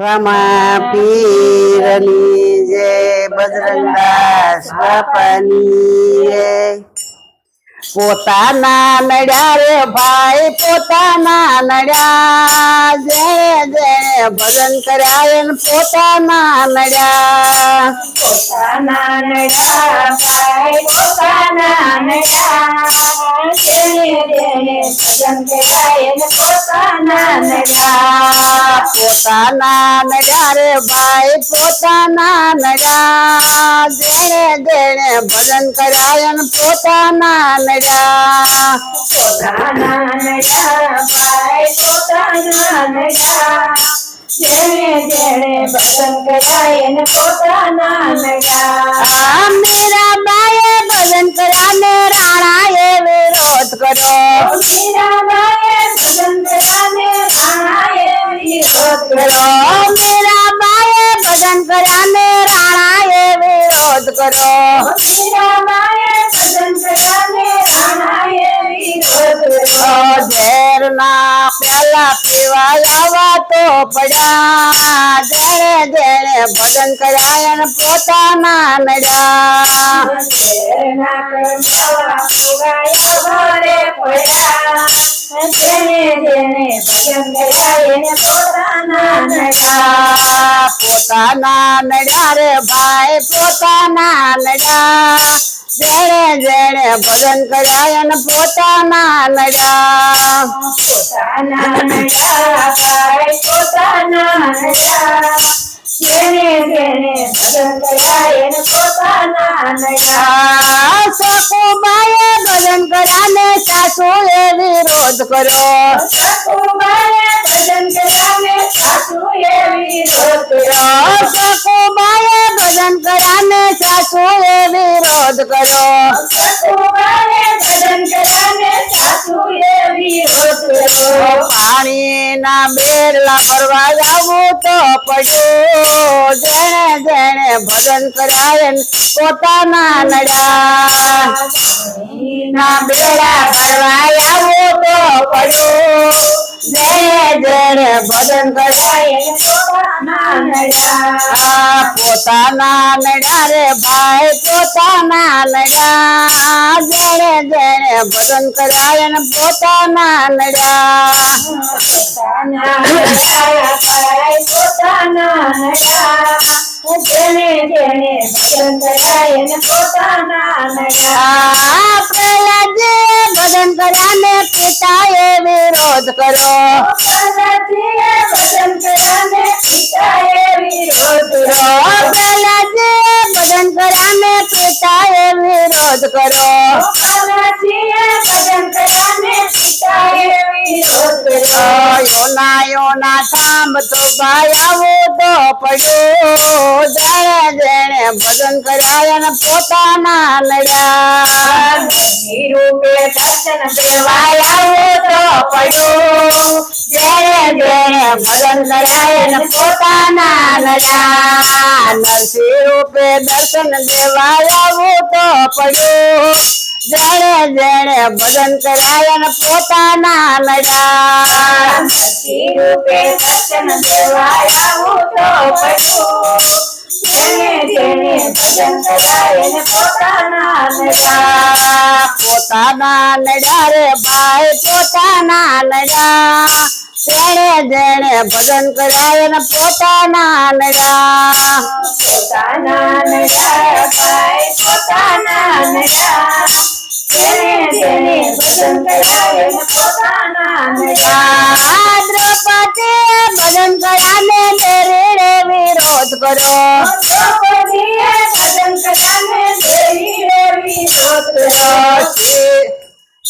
રમા પીરની જય બજરંગદાસ બાપાની પોતાના નડ્યા રે ભાઈ પોતાના નડ્યા જ भजन करायन पोता नानड़ा पोता नानड़ा पोता नानड़ा रे भाई पोता नानड़ा देने देने भजन करायन पोता नानड़ा पोता नानड़ा भाई पोता नानड़ा જેણે જેણે ભજન કરાય ને પોતાના નયા મેરા બાએ ભજન કરાને રાણા પડ્યા દેણે દેણે ભજન કર્યા અને પોતાના નડ્યા પોતાના નડ્યા રે ભાઈ પોતાના નડ્યા ઝેર ઝડે ભજન કરાયન પોતાના લયા પોતાના લયા સહે પોતાના લયા કેને કેને ભજન કરાયન પોતાના લયા આસકુ માય ગજન કરાને સાસુ એ વિરોધ કર્યો આસકુ માય ગજન કરાને સાસુ એ વિરોધ કર્યો આસકુ માય ગજન કરાને સાસુ કરો પાણી ના બેરલા ભરવા જવું તો પડ્યો જેણે જેણે ભજન કરાવે પોતાના નડા ના બેડા ભરવા આવો તો પડ્યો જેને જેણે ભજન કરાવે પોતાના નડા પોતાના મેળા રે ભાઈ પોતાના મેળા જેણે જેણે ભજન કરાય ને પોતાના મેળા પોતાના મેળા જેણે જેણે ભજન કરાય ને પોતાના મેળા પ્રહલાદે ભજન કર્યા ને પિતાએ વિરોધ કર્યો પ્રહલાદે ભજન કર્યા ને પિતાએ વિરોધ કર્યો પિતાએ વિરોધ કરો ભગવાનજીએ ભજન પ્રધાને પિતાએ યોના ભજન કર્યા અને પોતાના નડ્યા દર્શન દેવાય આવો તો જેણે ભજન કર્યા પોતાના નડ્યા નરસિંહ રૂપે દર્શન દેવાય આવો તો પડ્યો જેણે જેણે ભજન કરાય ને પોતાના નડા સખી રૂપે દર્શન દેવાયા ઉઠો પડ્યો જેને જેને ભજન કરાય ને પોતાના નડા રે ભાઈ પોતાના નડા જેણે જેણે ભજન કરાય ને પોતાના નડા પોતાના નડા ભાઈ પોતાના નડા द्रौपदी भजन कराने तेरे विरोध करो द्रौपदी भजन कराने तेरे विरोध करो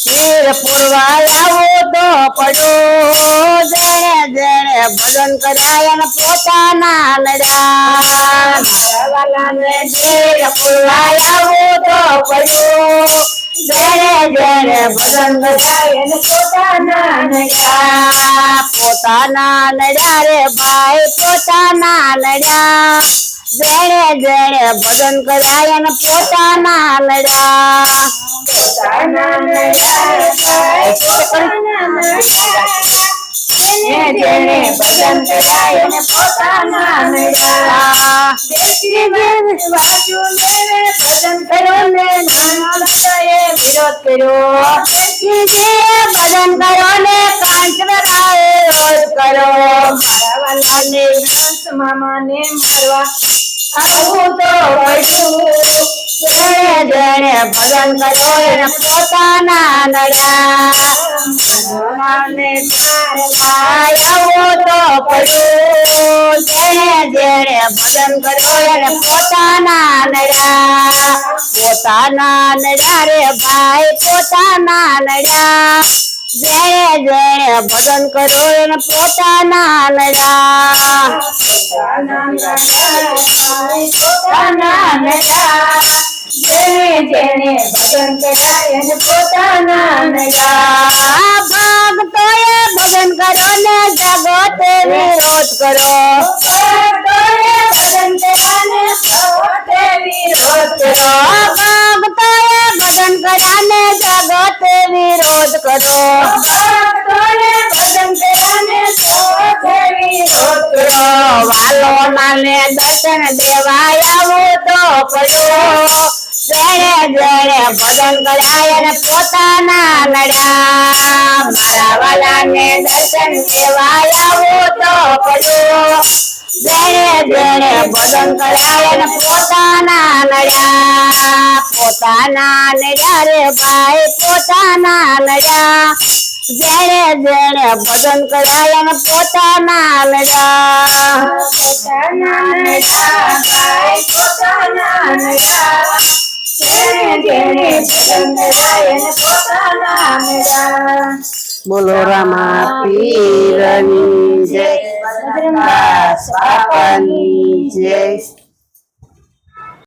શિર પૂરવા લાવો તો પડો જેણે જેણે ભજન કરાય અને પોતાના લડ્યા શિર પૂરવા લાવો તો પડો जरे जरे बुलंद गायन पोता नान पोता नान जा रे भाई पोता नान जा जरे जरे बुलंद गायन पोता नान जा पोता भजन करायन मेरे વિરોધ ને પાંચ વેળાએ રોજ કરો મારવા આવું તો વળ્યું એણે ભજન કર્યો એને પોતાના નડ્યા ભગવાનને પાયો તો પડ્યો જેણે જેણે ભજન કર્યો એને પોતાના નડ્યા પોતાના નડ્યા રે ભાઈ પોતાના નડ્યા જેણે જેણે ભજન કરો એને પોતાના નડ્યા પોતાના નડ્યા પોતાના નડ્યા જેને જેને ભગન કરાય ને પોતાના નયા ભાગ તોય ભગન કરો ને જાગો તે વિરોધ કરો ભાગ તોય ભગન કરા ને જાગો તે વિરોધ કરો ભાગ તોય ભગન કરા ને જાગો તે વિરોધ કરો ભાગ તોય ભજન કરા ને જાગો તે વિરોધ કરો વાલો માને દર્શન દેવાય આવો તો પડ્યો જોડે ભજન કર્યા અને પોતાના લડ્યા મારા દર્શન દેવાયા હું તો પડ્યો ભજન કર્યા અને પોતાના લડ્યા પોતાના લડ્યા રે ભાઈ પોતાના લડ્યા જેણે જેણે ભજન કર્યા અને પોતાના લડ્યા બોલો રામા પીરની જય બાપાની જય